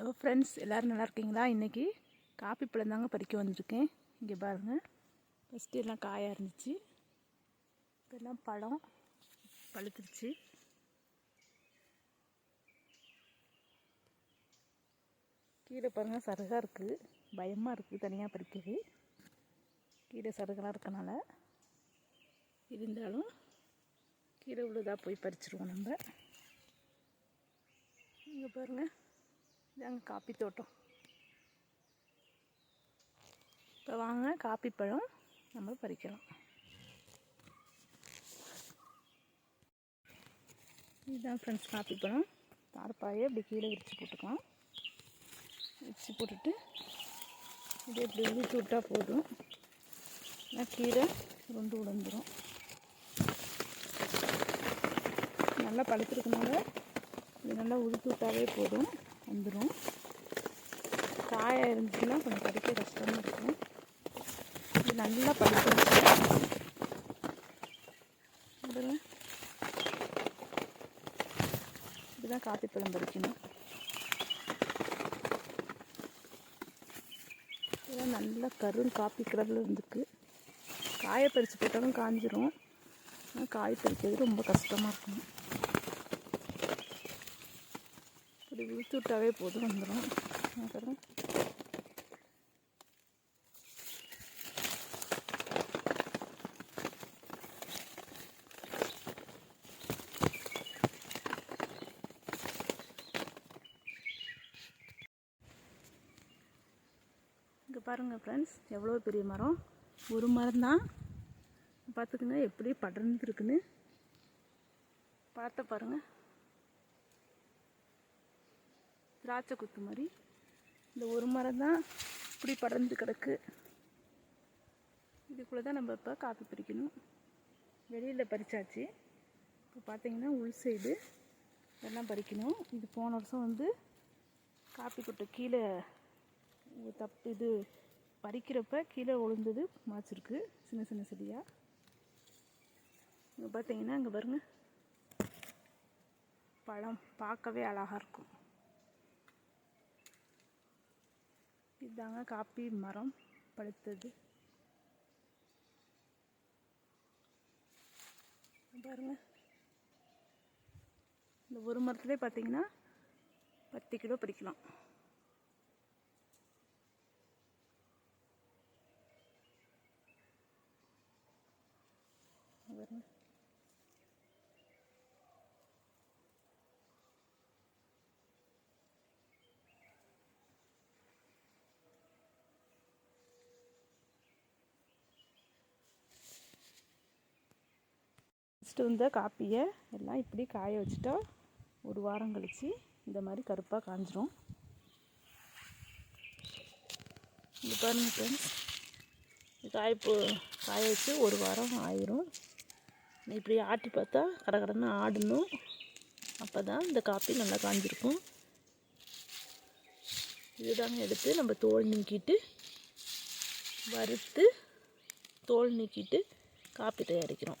Hello friends எல்லோரும் நல்லா இருக்கீங்களா? இன்றைக்கி காப்பி பழம் தாங்க பறிக்க வந்திருக்கேன். இங்கே பாருங்கள் ஃபஸ்ட்டு எல்லாம் காயாக இருந்துச்சு. இப்போல்லாம் பழம் பழுத்துருச்சு. கீழே பாருங்கள் சருகாக இருக்குது பயமாக இருக்குது தனியாக பறிக்கிறது கீழே சருகெல்லாம் இருக்கனால இருந்தாலும் கீழே உள்ளதாக போய் பறிச்சிருவோம் நம்ம. இங்கே பாருங்கள் இதாங்க காப்பி தோட்டம். இப்போ வாங்க காப்பி பழம் நம்ம பறிக்கலாம். இதுதான் ஃப்ரெண்ட்ஸ் காப்பி பழம் தார்ப்பாயை அப்படி கீழே விரித்து போட்டுக்கலாம். விரித்து போட்டுட்டு இதே இப்படி ஊற்றி விட்டால் போதும். ஆனால் கீழே ரெண்டு விழுந்துடும் நல்லா பழுத்துருக்கனால இது நல்லா உழுத்து விட்டாவே போதும். வந்துடும் காயாக இருந்துச்சுன்னா கொஞ்சம் பறிக்க கஷ்டமாக இருக்கும். இது நல்லா பழுத்துருச்சு பாருங்க இதுதான் காப்பி பழம் பறிக்கணும் இதெல்லாம் நல்லா கரும் காப்பி கலரில் இருந்துக்கு காயை பறித்து போட்டாலும் காஞ்சிரும். ஆனால் காய் பறிக்கிறது ரொம்ப கஷ்டமாக இருக்கும். அப்படி விழுத்து விட்டாவே போதும் வந்துடும் அப்புறம் இங்கே பாருங்கள் ஃப்ரெண்ட்ஸ் எவ்வளோ பெரிய மரம்? ஒரு மரம் தான் பார்த்துக்குங்க எப்படி படர்ந்துருக்குன்னு. பார்த்த பாருங்கள் திராட்சை குத்து மாதிரி. இந்த ஒரு மரம் தான் இப்படி படர்ந்து கிடக்கு. இதுக்குள்ளே தான் நம்ம இப்போ காப்பி பறிக்கணும். வெளியில் பறிச்சாச்சு. இப்போ பார்த்தீங்கன்னா உள் சைடு இதெல்லாம் பறிக்கணும். இது போன வருஷம் வந்து காப்பி கொட்டை கீழே தப்பு இது பறிக்கிறப்ப கீழே விழுந்தது மாச்சிருக்கு சின்ன சின்ன செடியாக இங்கே பார்த்தீங்கன்னா இங்கே பாருங்க பழம் பார்க்கவே அழகாக இருக்கும். இதாங்க காப்பி மரம் பழுத்தது. பாருங்க. இந்த ஒரு மரத்துலேயே பார்த்தீங்கன்னா பத்து கிலோ பிடிக்கலாம் பாருங்க. வச்சுட்டு வந்த காப்பியை எல்லாம் இப்படி காய வச்சுட்டா ஒரு வாரம் கழித்து இந்த மாதிரி கருப்பாக காஞ்சிரும். இது பாருங்கள் ஃப்ரெண்ட்ஸ் காய்ப்பு காய வச்சு ஒரு வாரம் ஆயிரும். இப்படி ஆட்டி பார்த்தா கடகடன்னு ஆடணும். அப்போ தான் இந்த காப்பி நல்லா காஞ்சிருக்கும். இதுதாங்க எடுத்து நம்ம தோல் நீக்கிட்டு வறுத்து தோல் நீக்கிட்டு காப்பி தயாரிக்கிறோம்.